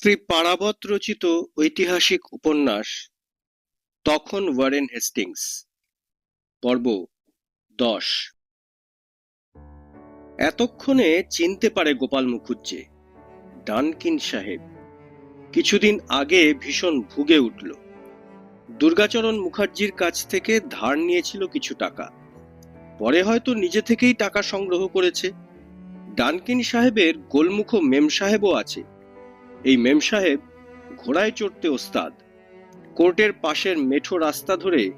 শ্রী পারাবত রচিত ঐতিহাসিক উপন্যাস, তখন ওয়ারেন হেস্টিংস, পর্ব দশ। এতক্ষণে চিনতে পারে গোপাল মুখুজ্জে, ডানকিন সাহেব। কিছুদিন আগে ভীষণ ভুগে উঠল। দুর্গাচরণ মুখার্জির কাছ থেকে ধার নিয়েছিল কিছু টাকা। পরে হয়তো নিজে থেকেই টাকা সংগ্রহ করেছে। ডানকিন সাহেবের গোলমুখ মেম সাহেবও আছে। এই মেম সাহেব ঘোড়ায় চড়তে ওস্তাদ। কোর্টের পাশের মেঠো রাস্তা ধরে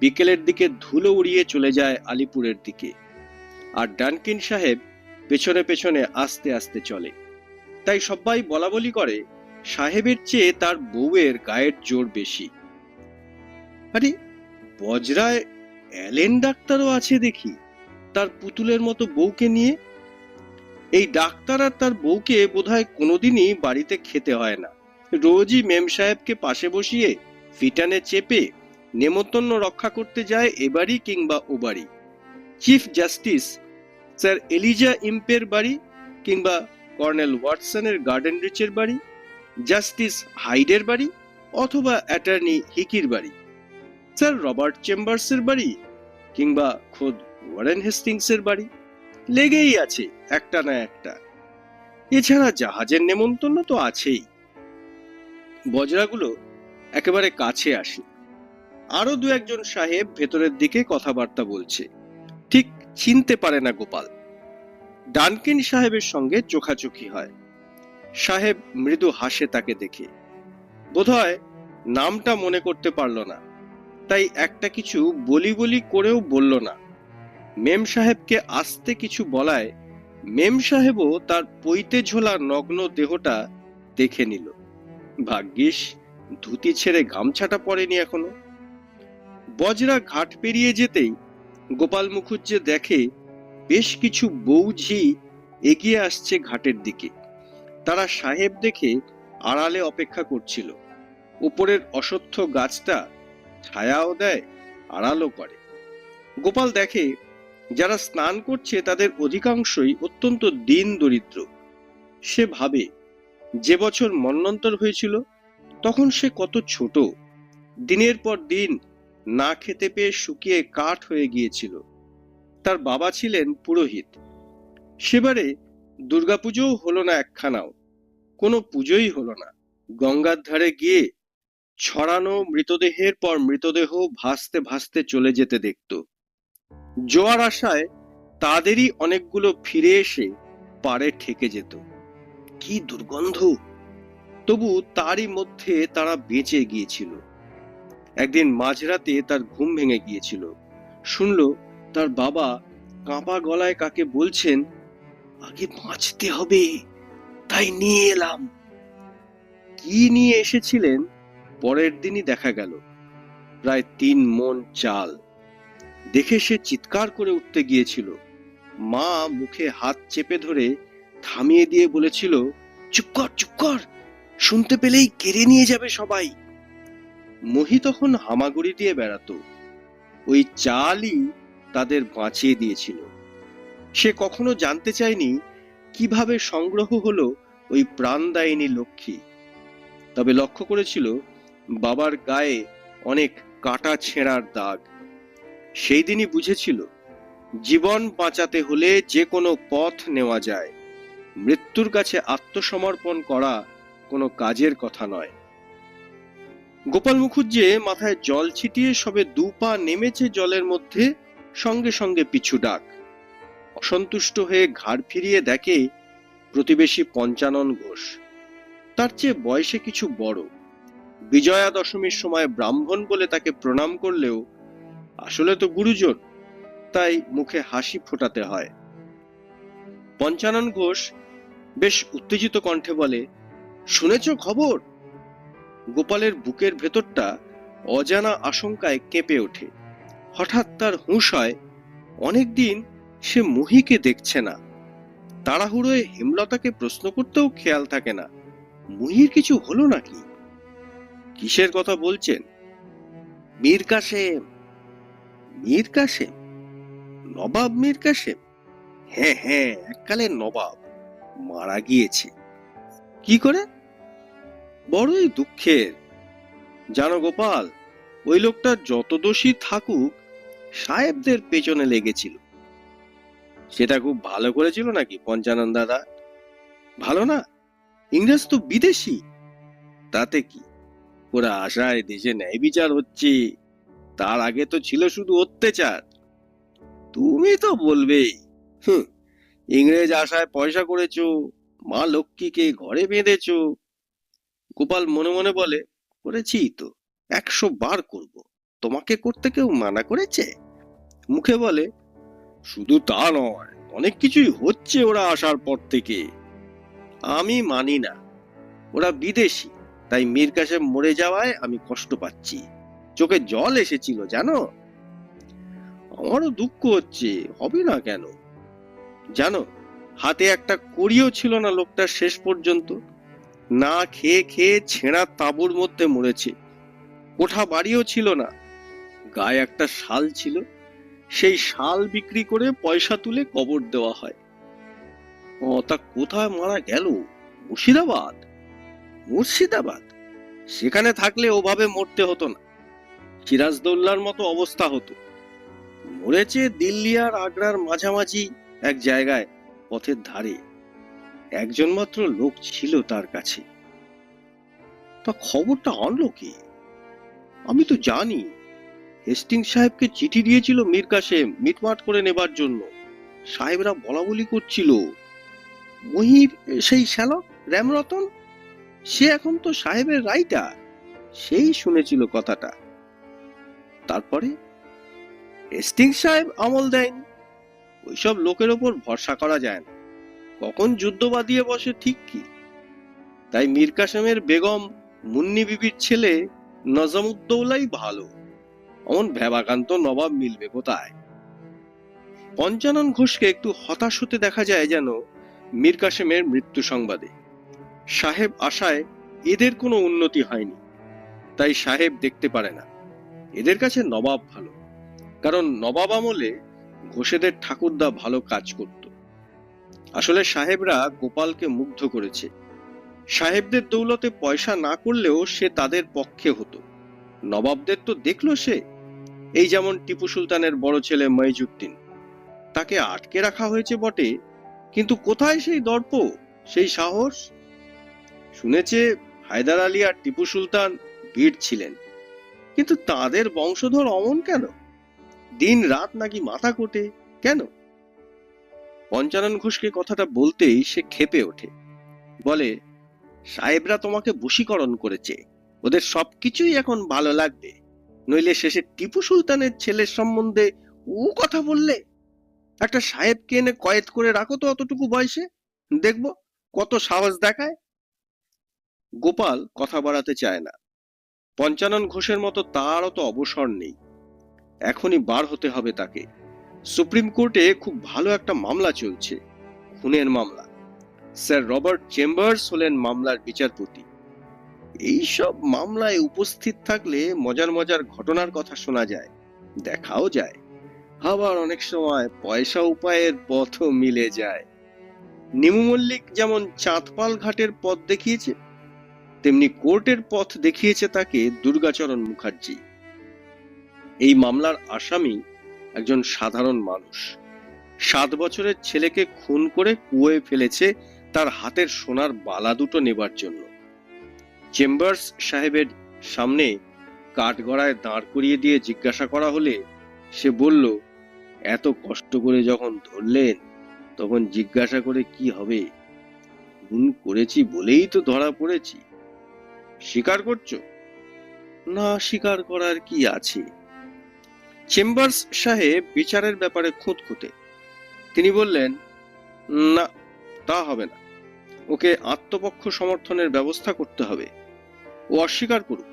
বিকেলের দিকে ধুলো উড়িয়ে চলে যায় আলিপুরের দিকে। আর ডানকিন সাহেব পেছনে পেছনে আস্তে আস্তে চলে। তাই সবাই বলা বলি করে, সাহেবের চেয়ে তার বউয়ের গায়ের জোর বেশি। আরে, বজরায় অ্যালেন ডাক্তারও আছে দেখি। তার পুতুলের মতো বউকে নিয়ে এই ডাক্তার আর তার বউকে বোধহয় কোনোদিনই বাড়িতে খেতে হয় না। রোজই মেম সাহেবকে পাশে বসিয়ে ফিটানে চেপে নেমন্তন্ন রক্ষা করতে যায় এবারই কিংবা ওবারই। Chief justice sir Elijah Impey বাড়ি কিংবা কর্নেল ওয়াটসনের গার্ডেন রিচের বাড়ি, জাস্টিস হাইডের বাড়ি অথবা অ্যাটর্নি হিকির বাড়ি, স্যার রবার্ট চেম্বার্সের বাড়ি কিংবা খোদ ওয়ারেন হেস্টিংসের বাড়ি। লেগেই আছে, একটা না একটা। এছাড়া জাহাজের নেমন্তন্ন তো আছেই। বজরাগুলো একেবারে কাছে আসে। আরও দু একজন সাহেব ভেতরের দিকে কথাবার্তা বলছে। ঠিক চিনতে পারে না গোপাল। ডানকিন সাহেবের সঙ্গে চোখাচোখি হয়। সাহেব মৃদু হাসে তাকে দেখে। বোধহয় নামটা মনে করতে পারল না। তাই একটা কিছু বলি বলি করেও বলল না। মেম সাহেবকে আস্তে কিছু বলায়, মেম সাহেবও তার পৈতে ঝোলা নগ্ন দেহটা দেখে নিল। ভাগ্যিস, ধুতি ছেড়ে গামছাটা পরেনি এখনও। বজরা ঘাট পেরিয়ে যেতেই গোপাল মুখুজ্জে দেখে বেশ কিছু বৌঝি এগিয়ে আসছে ঘাটের দিকে। তারা সাহেব দেখে আড়ালে অপেক্ষা করছিল। উপরের অসত্য গাছটা ছায়াও দেয়, আড়ালও করে। গোপাল দেখে যারা স্নান করছে তাদের অধিকাংশই অত্যন্ত দিন দরিদ্র। সে ভাবে, যে বছর মন্নন্তর হয়েছিল, তখন সে কত ছোট। দিনের পর দিন না খেতে পেয়ে শুকিয়ে কাঠ হয়ে গিয়েছিল। তার বাবা ছিলেন পুরোহিত। সেবারে দুর্গাপুজোও হলো না একখানাও। কোনো পুজোই হলো না। গঙ্গার ধারে গিয়ে ছড়ানো মৃতদেহের পর মৃতদেহ ভাসতে ভাসতে চলে যেতে দেখত। জোয়ার আশায় তাদেরই অনেকগুলো ফিরে এসে পাড়ে ঠেকে যেত। কি দুর্গন্ধ! তবু তারই মধ্যে তারা বেঁচে গিয়েছিল। একদিন মাঝরাতে তার ঘুম ভেঙে গিয়েছিল। শুনল তার বাবা কাঁপা গলায় কাকে বলছেন, আগে বাঁচতে হবে, তাই নিয়ে এলাম। কি নিয়ে এসেছিলেন, পরের দিনই দেখা গেল। প্রায় তিন মন চাল। দেখে সে চিৎকার করে উঠতে গিয়েছিল। মা মুখে হাত চেপে ধরে থামিয়ে দিয়ে বলেছিল, চুপ কর চুপ কর, শুনতে পেলেই কেড়ে নিয়ে যাবে সবাই। মহি তখন হামাগুড়ি দিয়ে বেড়াতো। ওই চালই তাদের বাঁচিয়ে দিয়েছিল। সে কখনো জানতে চায়নি কীভাবে সংগ্রহ হলো ওই প্রাণদায়িনী লক্ষ্মী। তবে লক্ষ্য করেছিল, বাবার গায়ে অনেক কাটা ছেঁড়ার দাগ। সেই দিনই বুঝেছিল, জীবন বাঁচাতে হলে যে কোনো পথ নেওয়া যায়। মৃত্যুর কাছে আত্মসমর্পণ করা কোনো কাজের কথা নয়। গোপাল মুখুজ্জে মাথায় জল ছিটিয়ে সবে দু পা নেমেছে জলের মধ্যে, সঙ্গে সঙ্গে পিছু ডাক। অসন্তুষ্ট হয়ে ঘাড় ফিরিয়ে দেখে প্রতিবেশী পঞ্চানন ঘোষ। তার চেয়ে বয়সে কিছু বড়। বিজয়া দশমীর সময় ব্রাহ্মণ বলে তাকে প্রণাম করলেও আসলে তো গুরুজন, তাই মুখে হাসি ফোটাতে হয়। পঞ্চানন ঘোষ বেশ উত্তেজিত কণ্ঠে বলে, শুনেছ খবর? গোপালের বুকের ভেতরটা অজানা আশঙ্কায় কেঁপে ওঠে। হঠাৎ তার হুঁশ হয়, অনেকদিন সে মহিকে দেখছে না। তাড়াহুড়োয় হেমলতাকে প্রশ্ন করতেও খেয়াল থাকে না। মুহির কিছু হলো নাকি? কিসের কথা বলছেন? মীর কাসেম মীর কাসেম নবাব মীর কাসেম হ্যাঁ হ্যাঁ এককালে নবাব। মারা গিয়েছে। কি করে? বড়ই দুঃখের। জানো গোপাল, ওই লোকটা যত দোষী থাকুক, সাহেবদের পেছনে লেগেছিল। সেটা খুব ভালো করেছিল নাকি, পঞ্চানন দাদা? ভালো না? ইংরেজ তো বিদেশি। তাতে কি? ওরা আশায় দেশে ন্যায় বিচার হচ্ছে। তার আগে তো ছিল শুধু অত্যাচার। তুমি তো বলবেই। ইংরেজ আশায় পয়সা করেছ, মা লক্ষ্মীকে ঘরে বেঁধেছো। গোপাল মনে মনে বলে, করেছি তো, একশো বার করব। তোমাকে করতে কেউ মানা করেছে? মুখে বলে, শুধু তা নয়, অনেক কিছুই হচ্ছে ওরা আসার পর থেকে। আমি মানি না, ওরা বিদেশি, তাই মীর কাসেম মরে যাওয়ায় আমি কষ্ট পাচ্ছি। চোখে জল এসেছিল, জানো? আমারও দুঃখ হচ্ছে, হবে না কেন? জানো, হাতে একটা কড়িও ছিল না লোকটার শেষ পর্যন্ত। না খেয়ে খেয়ে ছেঁড়া তাঁবুর মধ্যে মরেছে। কোঠা বাড়িও ছিল না। গায়ে একটা শাল ছিল। সেই শাল বিক্রি করে পয়সা তুলে কবর দেওয়া হয়। ও, তা কোথায় মারা গেল? মুর্শিদাবাদ? মুর্শিদাবাদ? সেখানে থাকলে ওভাবে মরতে হতো না। সিরাজদৌল্লার মতো অবস্থা হতো। মরেছে দিল্লি আর আগ্রার মাঝামাঝি এক জায়গায় পথের ধারে। একজন মাত্র লোক ছিল তার কাছে। তা খবরটা আনলো কে? আমি তো জানি। হেস্টিং সাহেবকে চিঠি দিয়েছিল মীর কাসেম মিটমাট করে নেবার জন্য। সাহেবরা বলা বলি করছিল, মহির, সেই শ্যালক রামরতন সে এখন তো সাহেবের রাইটার সেই শুনেছিল কথাটা। তারপরে হেস্টিং সাহেব আমল দেয়নি ওইসব লোকের ওপর ভরসা করা যায় না। কখন যুদ্ধ বাঁধিয়ে বসে ঠিক কি? তাই মীর কাসেমের বেগম, মুন্নি বিবির ছেলে নজমুদ্দৌলাই ভালো। অমন ভ্যাবাকান্ত নবাব মিলবে কোথায়? পঞ্চানন ঘোষকে একটু হতাশ হতে দেখা যায় যেন মীর কাসেমের মৃত্যু সংবাদে। সাহেব আশায় এদের কোনো উন্নতি হয়নি। তাই সাহেব দেখতে পারে না। এদের কাছে নবাব ভালো। কারণ নবাব আমলে ঘোষেদের ঠাকুরদা ভালো কাজ করত। আসলে সাহেবরা গোপালকে মুগ্ধ করেছে। সাহেবদের দৌলতে পয়সা না করলেও সে তাদের পক্ষে হতো। নবাবদের তো দেখল সে। এই যেমন টিপু সুলতানের বড় ছেলে মইজুদ্দিন তাকে আটকে রাখা হয়েছে বটে, কিন্তু কোথায় সেই দর্প, সেই সাহস? শুনেছে হায়দার আলী আর টিপু সুলতান বীর ছিলেন। কিন্তু তাদের বংশধর অমন কেন? দিন রাত নাকি মাথা কোটে কেন? পঞ্চানন ঘোষকে কথাটা বলতেই সে খেপে ওঠে। বলে, সাহেবরা তোমাকে বশীকরণ করেছে। ওদের সবকিছুই এখন ভালো লাগবে। নইলে শেষে টিপু সুলতানের ছেলের সম্বন্ধে ও কথা বললে? একটা সাহেবকে এনে কয়েদ করে রাখো তো অতটুকু বয়সে। দেখব কত সাহস দেখায়। গোপাল কথা বাড়াতে চায় না। পঞ্চানন ঘোষের মতো তারও তো অবসর নেই। এখনই বার হতে হবে তাকে। সুপ্রিম কোর্টে খুব ভালো একটা মামলা চলছে, খুনের মামলা। স্যার রবার্ট চেম্বার্স হলেন মামলার বিচারপতি। এইসব মামলায় উপস্থিত থাকলে মজার মজার ঘটনার কথা শোনা যায়, দেখাও যায়। আবার অনেক সময় পয়সা উপায়ের পথও মিলে যায়। নিমু মল্লিক যেমন চাঁদপাল ঘাটের পথ দেখিয়েছে তেমনি কোর্টের পথ দেখিয়েছে তাকে দুর্গাচরণ মুখার্জি। এই মামলার আসামি একজন সাধারণ মানুষ। সাত বছরের ছেলেকে খুন করে কুয়োয় ফেলেছে তার হাতের সোনার বালা দুটো নেবার জন্য। চেম্বার্স সাহেবের সামনে কাঠগড়ায় দাঁড় করিয়ে দিয়ে জিজ্ঞাসা করা হলে সে বলল, এত কষ্ট করে যখন ধরলেন, তখন জিজ্ঞাসা করে কি হবে? খুন করেছি বলেই তো ধরা পড়েছি। স্বীকার করছ? না স্বীকার করার কি আছে? চেম্বার্স সাহেব বিচারের ব্যাপারে খুঁতখুঁতে। তিনি বললেন, না, তা হবে না। ওকে আত্মপক্ষ সমর্থনের ব্যবস্থা করতে হবে। ও অস্বীকার করুক।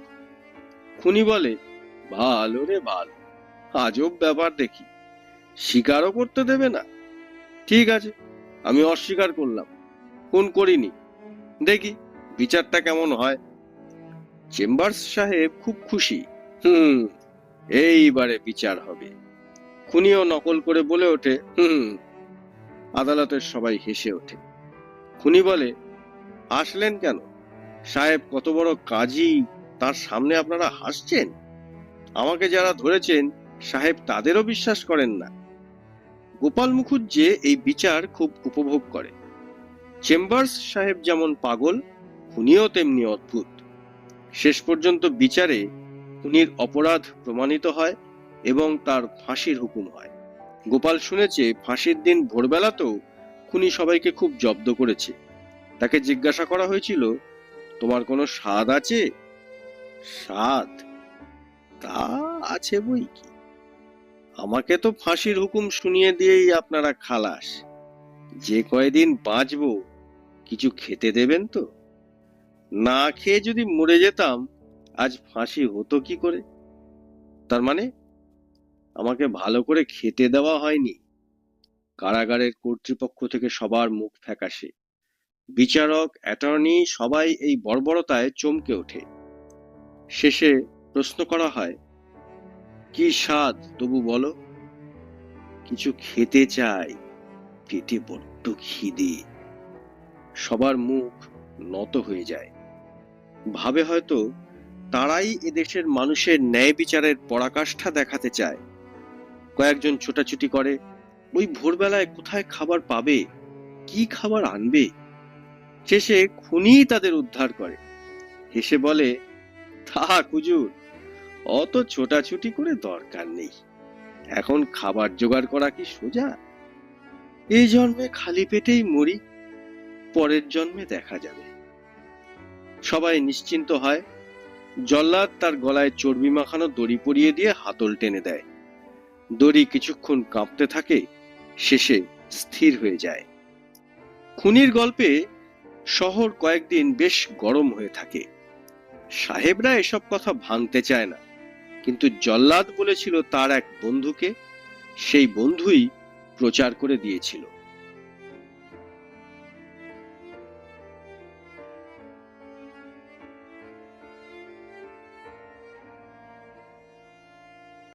খুনি বলে, ভালো রে ভালো। আজব ব্যাপার দেখি। স্বীকারও করতে দেবে না? ঠিক আছে, আমি অস্বীকার করলাম। খুন করিনি। দেখি বিচারটা কেমন হয়? চেম্বার্স সাহেব খুব খুশি। হুম, এইবারে বিচার হবে। খুনিও নকল করে বলে ওঠে, হুম। আদালতের সবাই হেসে ওঠে। খুনি বলে, আসলেন কেন? সাহেব কত বড় কাজী, তার সামনে আপনারা হাসছেন? আমাকে যারা ধরেছেন, সাহেব তাদেরও বিশ্বাস করেন না। গোপাল মুখুজ্জে এই বিচার খুব উপভোগ করে। চেম্বার্স সাহেব যেমন পাগল, খুনিও তেমনি অদ্ভুত। শেষ পর্যন্ত বিচারে খুনির অপরাধ প্রমাণিত হয় এবং তার ফাঁসির হুকুম হয়। গোপাল শুনেছে, ফাঁসির দিন ভোরবেলাতেও খুনি সবাইকে খুব জব্দ করেছে। তাকে জিজ্ঞাসা করা হয়েছিল, তোমার কোনো স্বাদ আছে? স্বাদ? তা আছে বই কি? আমাকে তো ফাঁসির হুকুম শুনিয়ে দিয়েই আপনারা খালাস। যে কয়দিন বাঁচবো, কিছু খেতে দেবেন তো? না খেয়ে যদি মরে যেতাম, আজ ফাঁসি হতো কি করে? তার মানে আমাকে ভালো করে খেতে দেওয়া হয়নি। কারাগারের কর্তৃপক্ষ থেকে সবার মুখ ফ্যাকাশে। বিচারক, অ্যাটর্নি সবাই এই বর্বরতায় চমকে ওঠে। শেষে প্রশ্ন করা হয়, কি স্বাদ তবু বলো? কিছু খেতে চাই, পেটে বড্ড খিদে। সবার মুখ নত হয়ে যায়। ভাবে হয়তো তারাই এদেশের মানুষের ন্যায় বিচারের পরাকাষ্ঠা দেখাতে চায়। কয়েকজন ছোটাছুটি করে, ওই ভোরবেলায় কোথায় খাবার পাবে, কি খাবার আনবে? শেষে খুনি তাদের উদ্ধার করে। হেসে বলে, থাক হুজুর, অত ছোটাছুটি করে দরকার নেই। এখন খাবার জোগাড় করা কি সোজা? এই জন্মে খালি পেটেই মরি, পরের জন্মে দেখা যাবে। সবাই নিশ্চিন্ত হয়। জল্লাদ তার গলায় চর্বি মাখানো দড়ি পরিয়ে দিয়ে হাতল টেনে দেয়। দড়ি কিছুক্ষণ কাঁপতে থাকে, শেষে স্থির হয়ে যায়। খুনির গল্পে শহর কয়েকদিন বেশ গরম হয়ে থাকে। সাহেবরা এসব কথা ভাঙতে চায় না, কিন্তু জল্লাদ বলেছিল তার এক বন্ধুকে, সেই বন্ধুই প্রচার করে দিয়েছিল।